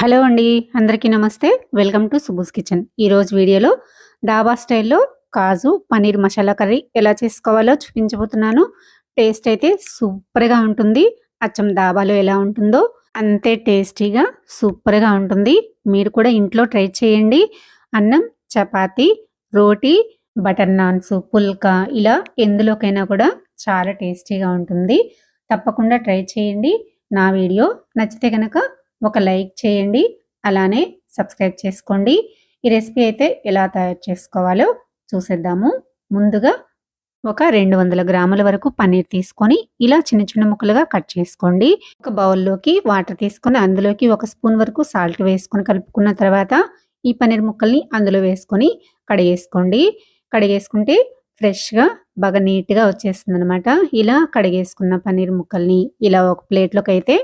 Hello అండి అందరికీ నమస్తే. వెల్కమ్ టు సుబూస్ కిచెన్. ఈరోజు వీడియోలో డాబా స్టైల్లో కాజు పన్నీర్ మసాలా కర్రీ ఎలా చేసుకోవాలో చూపించబోతున్నాను. టేస్ట్ అయితే సూపర్గా ఉంటుంది. అచ్చం దాబాలో ఎలా ఉంటుందో అంతే టేస్టీగా సూపర్గా ఉంటుంది. మీరు కూడా ఇంట్లో ట్రై చేయండి. అన్నం చపాతి రోటీ బటర్ నాన్స్ పుల్కా ఇలా ఎందులోకైనా కూడా చాలా టేస్టీగా ఉంటుంది. తప్పకుండా ట్రై చేయండి. నా వీడియో నచ్చితే కనుక ఒక లైక్ చేయండి అలానే సబ్స్క్రైబ్ చేసుకోండి. ఈ రెసిపీ అయితే ఎలా తయారు చేసుకోవాలో చూసేద్దాము. ముందుగా ఒక రెండు వందల గ్రాముల వరకు పన్నీర్ తీసుకొని ఇలా చిన్న చిన్న ముక్కలుగా కట్ చేసుకోండి. ఒక బౌల్లోకి వాటర్ తీసుకొని అందులోకి ఒక స్పూన్ వరకు సాల్ట్ వేసుకొని కలుపుకున్న తర్వాత ఈ పన్నీర్ ముక్కల్ని అందులో వేసుకొని కడిగేసుకోండి. కడిగేసుకుంటే ఫ్రెష్గా బాగా నీట్గా వచ్చేస్తుంది అనమాట ఇలా కడిగేసుకున్న పన్నీర్ ముక్కల్ని ఇలా ఒక ప్లేట్లోకి అయితే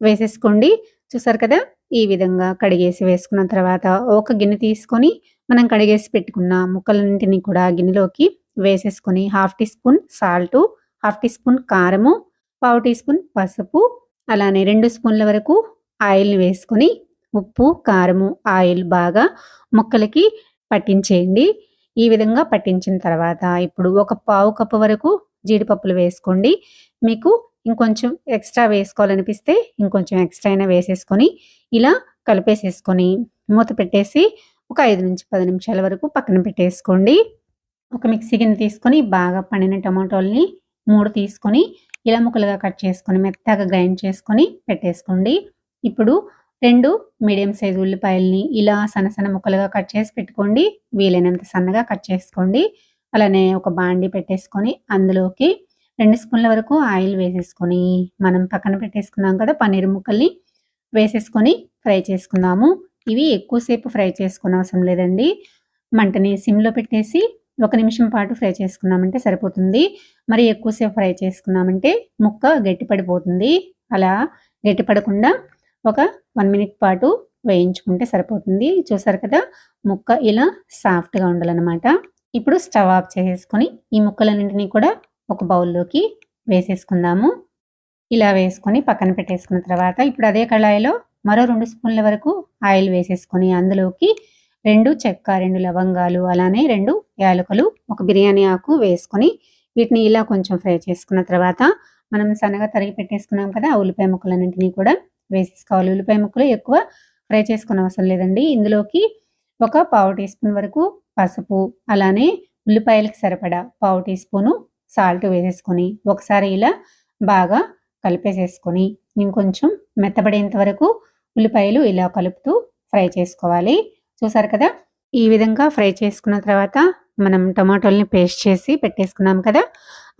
వేసేసుకోండి. చూసారు కదా? ఈ విధంగా కడిగేసి వేసుకున్న తర్వాత ఒక గిన్నె తీసుకొని మనం కడిగేసి పెట్టుకున్న ముక్కలన్నింటినీ కూడా గిన్నెలోకి వేసేసుకొని half teaspoon salt half teaspoon కారము పావు టీ స్పూన్ పసుపు అలానే రెండు స్పూన్ల వరకు ఆయిల్ని వేసుకొని ఉప్పు కారము ఆయిల్ బాగా ముక్కలకి పట్టించేయండి. ఈ విధంగా పట్టించిన తర్వాత ఇప్పుడు ఒక పావు కప్పు వరకు జీడిపప్పులు వేసుకోండి. మీకు ఇంకొంచెం ఎక్స్ట్రా వేసుకోవాలనిపిస్తే ఇంకొంచెం ఎక్స్ట్రా అయినా వేసేసుకొని ఇలా కలిపేసేసుకొని మూత పెట్టేసి ఒక ఐదు నుంచి పది నిమిషాల వరకు పక్కన పెట్టేసుకోండి. ఒక మిక్సీ గిన్నె తీసుకొని బాగా పండిన టమాటోల్ని మూడు తీసుకొని ఇలా ముక్కలుగా కట్ చేసుకొని మెత్తగా గ్రైండ్ చేసుకొని పెట్టేసుకోండి. ఇప్పుడు రెండు మీడియం సైజు ఉల్లిపాయల్ని ఇలా సన్న సన్న ముక్కలుగా కట్ చేసి పెట్టుకోండి. వీలైనంత సన్నగా కట్ చేసుకోండి. అలానే ఒక బాండి పెట్టేసుకొని అందులోకి రెండు స్పూన్ల వరకు ఆయిల్ వేసేసుకొని మనం పక్కన పెట్టేసుకున్నాం కదా పన్నీర్ ముక్కల్ని వేసేసుకొని ఫ్రై చేసుకుందాము. ఇవి ఎక్కువసేపు ఫ్రై చేసుకునే అవసరం లేదండి. మంటని సిమ్లో పెట్టేసి ఒక నిమిషం పాటు ఫ్రై చేసుకున్నామంటే సరిపోతుంది. మరి ఎక్కువసేపు ఫ్రై చేసుకున్నామంటే ముక్క గట్టిపడిపోతుంది అలా గట్టిపడకుండా ఒక వన్ మినిట్ పాటు వేయించుకుంటే సరిపోతుంది. చూసారు కదా ముక్క ఇలా సాఫ్ట్గా ఉండాలన్నమాట. ఇప్పుడు స్టవ్ ఆఫ్ చేసేసుకొని ఈ ముక్కలన్నింటినీ కూడా ఒక బౌల్లోకి వేసేసుకుందాము. ఇలా వేసుకొని పక్కన పెట్టేసుకున్న తర్వాత ఇప్పుడు అదే కళాయిలో మరో రెండు స్పూన్ల వరకు ఆయిల్ వేసేసుకొని అందులోకి రెండు చెక్క రెండు లవంగాలు అలానే రెండు యాలకులు ఒక బిర్యానీ ఆకు వేసుకొని వీటిని ఇలా కొంచెం ఫ్రై చేసుకున్న తర్వాత మనం సన్నగా తరిగి పెట్టేసుకున్నాం కదా ఆ ఉల్లిపాయ ముక్కలన్నింటినీ కూడా వేసేసుకోవాలి. ఉల్లిపాయ ముక్కలు ఎక్కువ ఫ్రై చేసుకునే అవసరం లేదండి. ఇందులోకి ఒక పావు టీ స్పూన్ వరకు పసుపు అలానే ఉల్లిపాయలకు సరిపడా పావు టీ స్పూను సాల్ట్ వేసేసుకొని ఒకసారి ఇలా బాగా కలిపేసేసుకొని ఇంకొంచెం మెత్తబడేంత వరకు ఉల్లిపాయలు ఇలా కలుపుతూ ఫ్రై చేసుకోవాలి. చూసారు కదా? ఈ విధంగా ఫ్రై చేసుకున్న తర్వాత మనం టమాటోల్ని పేస్ట్ చేసి పెట్టేసుకున్నాం కదా?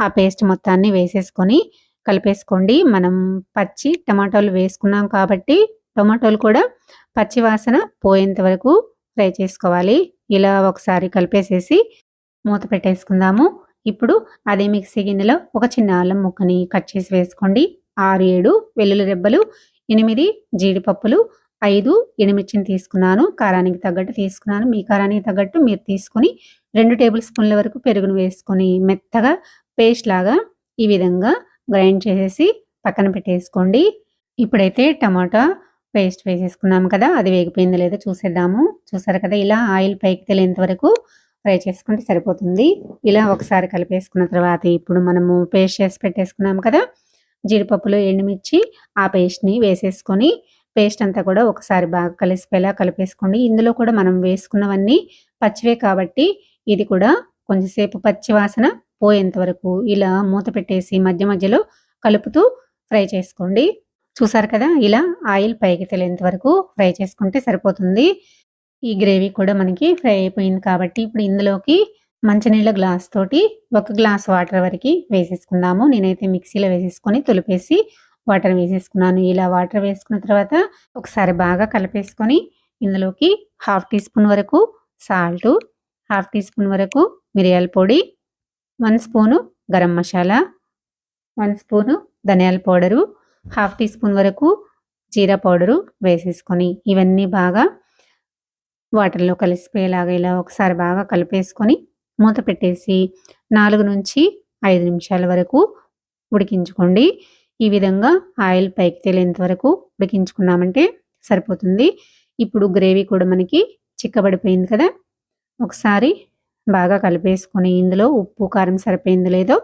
ఆ పేస్ట్ మొత్తాన్ని వేసేసుకొని కలిపేసుకోండి. మనం పచ్చి టమాటోలు వేసుకున్నాం కాబట్టి టమాటోలు కూడా పచ్చి వాసన పోయేంత వరకు ఫ్రై చేసుకోవాలి. ఇలా ఒకసారి కలిపేసేసి మూత పెట్టేసుకుందాము. ఇప్పుడు అదే మిక్సీ గిన్నెలో ఒక చిన్న అల్లం ముక్కని కట్ చేసి వేసుకోండి. ఆరు ఏడు వెల్లుల్లి రెబ్బలు ఎనిమిది జీడిపప్పులు ఐదు ఎనిమిర్చిని తీసుకున్నాను. కారానికి తగ్గట్టు తీసుకున్నాను. మీ కారానికి తగ్గట్టు మీరు తీసుకొని రెండు టేబుల్ స్పూన్ల వరకు పెరుగును వేసుకొని మెత్తగా పేస్ట్ లాగా ఈ విధంగా గ్రైండ్ చేసేసి పక్కన పెట్టేసుకోండి. ఇప్పుడైతే టమాటా పేస్ట్ వేసేసుకున్నాము కదా అది వేగిపోయిందో లేదో చూసేద్దాము. చూసారు కదా ఇలా ఆయిల్ పైకి తెలియంత వరకు ఫ్రై చేసుకుంటే సరిపోతుంది. ఇలా ఒకసారి కలిపేసుకున్న తర్వాత ఇప్పుడు మనము పేస్ట్ చేసి పెట్టేసుకున్నాము కదా జీడిపప్పులు ఎండుమిర్చి ఆ పేస్ట్ని వేసేసుకొని పేస్ట్ అంతా కూడా ఒకసారి బాగా కలిసిపోయేలా కలిపేసుకోండి. ఇందులో కూడా మనం వేసుకున్నవన్నీ పచ్చివే కాబట్టి ఇది కూడా కొంచెంసేపు పచ్చివాసన పోయేంత వరకు ఇలా మూత పెట్టేసి మధ్య మధ్యలో కలుపుతూ ఫ్రై చేసుకోండి. చూసారు కదా ఇలా ఆయిల్ పైకి తెలియంత వరకు ఫ్రై చేసుకుంటే సరిపోతుంది. ఈ గ్రేవీ కూడా మనకి ఫ్రై అయిపోయింది కాబట్టి ఇప్పుడు ఇందులోకి మంచినీళ్ళ గ్లాస్ తోటి ఒక గ్లాస్ వాటర్ వరకు వేసేసుకుందాము. నేనైతే మిక్సీలో వేసేసుకొని తొలిపేసి వాటర్ వేసేసుకున్నాను. ఇలా వాటర్ వేసుకున్న తర్వాత ఒకసారి బాగా కలిపేసుకొని ఇందులోకి హాఫ్ టీ స్పూన్ వరకు సాల్ట్ హాఫ్ టీ స్పూన్ వరకు మిరియాల పొడి one spoon garam masala one spoon ధనియాల పౌడరు హాఫ్ టీ స్పూన్ వరకు జీరా పౌడరు వేసేసుకొని ఇవన్నీ బాగా వాటర్లో కలిసిపోయేలాగా ఇలా ఒకసారి బాగా కలిపేసుకొని మూత పెట్టేసి నాలుగు నుంచి ఐదు నిమిషాల వరకు ఉడికించుకోండి. ఈ విధంగా ఆయిల్ పైకి తేలేంత వరకు ఉడికించుకున్నామంటే సరిపోతుంది. ఇప్పుడు గ్రేవీ కూడా మనకి చిక్కబడిపోయింది కదా. ఒకసారి బాగా కలిపేసుకొని ఇందులో ఉప్పు కారం సరిపోయింది లేదో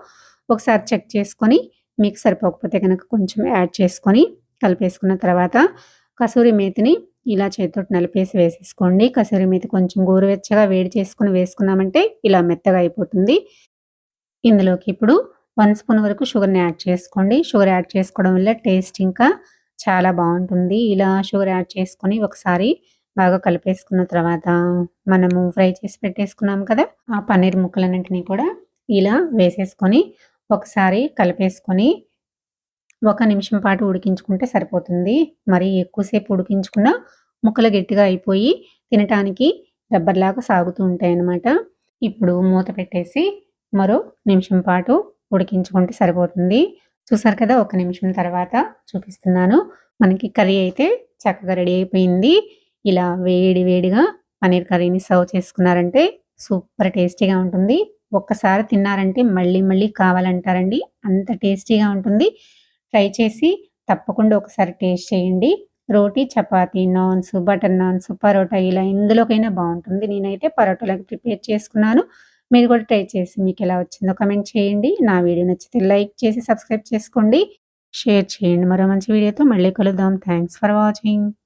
ఒకసారి చెక్ చేసుకొని మీకు సరిపోకపోతే కనుక కొంచెం యాడ్ చేసుకొని కలిపేసుకున్న తర్వాత కసూరి మేతిని ఇలా చేతితోటి నలిపేసి వేసేసుకోండి. కసరి మీద కొంచెం గోరువెచ్చగా వేడి చేసుకుని వేసుకున్నామంటే ఇలా మెత్తగా అయిపోతుంది. ఇందులోకి ఇప్పుడు వన్ స్పూన్ వరకు షుగర్ని యాడ్ చేసుకోండి. షుగర్ యాడ్ చేసుకోవడం వల్ల టేస్ట్ ఇంకా చాలా బాగుంటుంది. ఇలా షుగర్ యాడ్ చేసుకొని ఒకసారి బాగా కలిపేసుకున్న తర్వాత మనము ఫ్రై చేసి పెట్టేసుకున్నాం కదా ఆ పన్నీర్ ముక్కలన్నింటినీ కూడా ఇలా వేసేసుకొని ఒకసారి కలిపేసుకొని ఒక నిమిషం పాటు ఉడికించుకుంటే సరిపోతుంది. మరి ఎక్కువసేపు ఉడికించుకున్న ముక్కలు గట్టిగా అయిపోయి తినటానికి రబ్బర్లాగా సాగుతూ ఉంటాయి అన్నమాట ఇప్పుడు మూత పెట్టేసి మరో నిమిషం పాటు ఉడికించుకుంటే సరిపోతుంది. చూసారు కదా ఒక నిమిషం తర్వాత చూపిస్తున్నాను. మనకి కర్రీ అయితే చక్కగా రెడీ అయిపోయింది. ఇలా వేడి వేడిగా పన్నీర్ కర్రీని సర్వ్ చేసుకున్నారంటే సూపర్ టేస్టీగా ఉంటుంది. ఒక్కసారి తిన్నారంటే మళ్ళీ మళ్ళీ కావాలంటారండి. అంత టేస్టీగా ఉంటుంది. ట్రై చేసి తప్పకుండా ఒకసారి టేస్ట్ చేయండి. రోటీ చపాతీ నాన్స్ బటర్ నాన్స్ పరోటా ఇలా ఎందులోకైనా బాగుంటుంది. నేనైతే పరోటాలకు ప్రిపేర్ చేసుకున్నాను. మీరు కూడా ట్రై చేసి మీకు ఎలా వచ్చిందో కమెంట్ చేయండి. నా వీడియో నచ్చితే లైక్ చేసి సబ్స్క్రైబ్ చేసుకోండి. షేర్ చేయండి. మరో మంచి వీడియోతో మళ్ళీ కలుద్దాం. Thanks for watching.